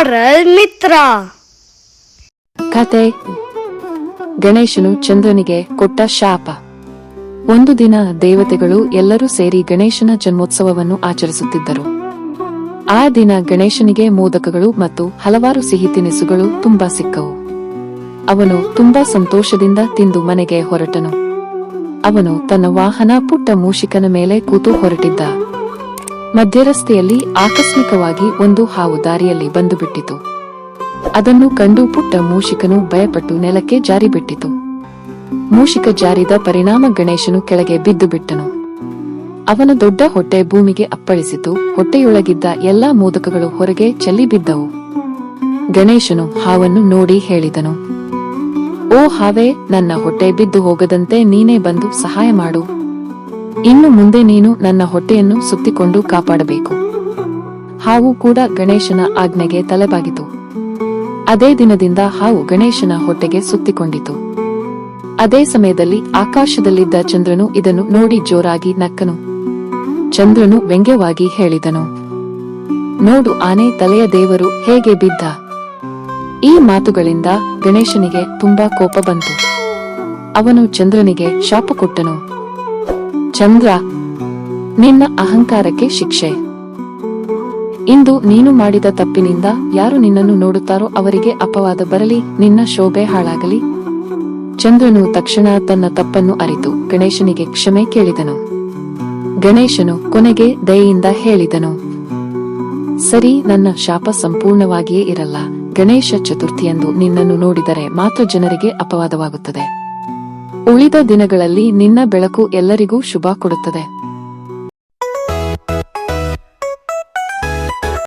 ಹಾರಲ್ ಮಿತ್ರ. ಕತೆ. ಗಣೇಶನು ಚಂದ್ರನಿಗೆ ಕೊಟ್ಟ ಶಾಪ. ಒಂದು ದಿನ ದೇವತೆಗಳು ಎಲ್ಲರೂ ಸೇರಿ ಗಣೇಶನ ಜನ್ಮೋತ್ಸವವನ್ನು ಆಚರಿಸುತ್ತಿದ್ದರು. ಆ ದಿನ ಗಣೇಶನಿಗೆ ಮೋದಕಗಳು ಮತ್ತು ಹಲವಾರು ಸಿಹಿ ತಿನಿಸುಗಳು ತುಂಬಾ ಸಿಕ್ಕವು. ಅವನು ತುಂಬಾ ಸಂತೋಷದಿಂದ ತಿಂದು ಮನೆಗೆ ಹೊರಟನು. ಅವನು ತನ್ನ ವಾಹನ ಪುಟ್ಟ ಮೂಷಿಕನ ಮೇಲೆ ಕೂತು ಹೊರಟಿದ್ದ. ಮಧ್ಯರಸ್ತೆಯಲ್ಲಿ ಆಕಸ್ಮಿಕವಾಗಿ ಒಂದು ಹಾವು ದಾರಿಯಲ್ಲಿ ಬಂದು ಬಿಟ್ಟಿತು ಅದನ್ನು ಕಂಡು ಪುಟ್ಟ ಮೂಷಿಕನು ಭಯಪಟ್ಟು ನೆಲಕ್ಕೆ ಜಾರಿಬಿಟ್ಟಿತು. ಮೂಷಿಕ ಜಾರಿದ ಪರಿಣಾಮ ಗಣೇಶನು ಕೆಳಗೆ ಬಿದ್ದು ಬಿಟ್ಟನು ಅವನ ದೊಡ್ಡ ಹೊಟ್ಟೆ ಭೂಮಿಗೆ ಅಪ್ಪಳಿಸಿತು. ಹೊಟ್ಟೆಯೊಳಗಿದ್ದ ಎಲ್ಲಾ ಮೋದಕಗಳು ಹೊರಗೆ ಚೆಲ್ಲಿ ಬಿದ್ದವು ಗಣೇಶನು ಹಾವನ್ನು ನೋಡಿ ಹೇಳಿದನು, ಓ ಹಾವೇ, ನನ್ನ ಹೊಟ್ಟೆ ಬಿದ್ದು ಹೋಗದಂತೆ ನೀನೇ ಬಂದು ಸಹಾಯ ಮಾಡು. ಇನ್ನು ಮುಂದೆ ನೀನು ನನ್ನ ಹೊಟ್ಟೆಯನ್ನು ಸುತ್ತಿಕೊಂಡು ಕಾಪಾಡಬೇಕು. ಹಾವು ಕೂಡ ಗಣೇಶನ ಆಜ್ಞೆಗೆ ತಲೆಬಾಗಿತು. ಅದೇ ದಿನದಿಂದ ಹಾವು ಗಣೇಶನ ಹೊಟ್ಟೆಗೆ ಸುತ್ತಿಕೊಂಡಿತು. ಅದೇ ಸಮಯದಲ್ಲಿ ಆಕಾಶದಲ್ಲಿದ್ದ ಚಂದ್ರನು ಇದನ್ನು ನೋಡಿ ಜೋರಾಗಿ ನಕ್ಕನು. ಚಂದ್ರನು ವ್ಯಂಗ್ಯವಾಗಿ ಹೇಳಿದನು. ನೋಡು ಆನೆ ತಲೆಯ ದೇವರು ಹೇಗೆ ಬಿದ್ದ. ಈ ಮಾತುಗಳಿಂದ ಗಣೇಶನಿಗೆ ತುಂಬಾ ಕೋಪ ಬಂತು. ಅವನು ಚಂದ್ರನಿಗೆ ಶಾಪ ಕೊಟ್ಟನು. ಚಂದ್ರ, ನಿನ್ನ ಅಹಂಕಾರಕ್ಕೆ ಶಿಕ್ಷೆ. ಇಂದು ನೀನು ಮಾಡಿದ ತಪ್ಪಿನಿಂದ ಯಾರು ನಿನ್ನನ್ನು ನೋಡುತ್ತಾರೋ ಅವರಿಗೆ ಅಪವಾದ ಬರಲಿ, ನಿನ್ನ ಶೋಭೆ ಹಾಳಾಗಲಿ. ಚಂದ್ರನು ತಕ್ಷಣ ತನ್ನ ತಪ್ಪನ್ನು ಅರಿತು ಗಣೇಶನಿಗೆ ಕ್ಷಮೆ ಕೇಳಿದನು. ಗಣೇಶನು ಕೊನೆಗೆ ದಯೆಯಿಂದ ಹೇಳಿದನು, ಸರಿ, ನನ್ನ ಶಾಪ ಸಂಪೂರ್ಣವಾಗಿಯೇ ಇರಲ್ಲ, ಗಣೇಶ ಚತುರ್ಥಿಯಂದು ನಿನ್ನನ್ನು ನೋಡಿದರೆ ಮಾತ್ರ ಜನರಿಗೆ ಅಪವಾದವಾಗುತ್ತದೆ. ಉಳಿದ ದಿನಗಳಲ್ಲಿ ನಿನ್ನ ಬೆಳಕು ಎಲ್ಲರಿಗೂ ಶುಭ ಕೊಡುತ್ತದೆ.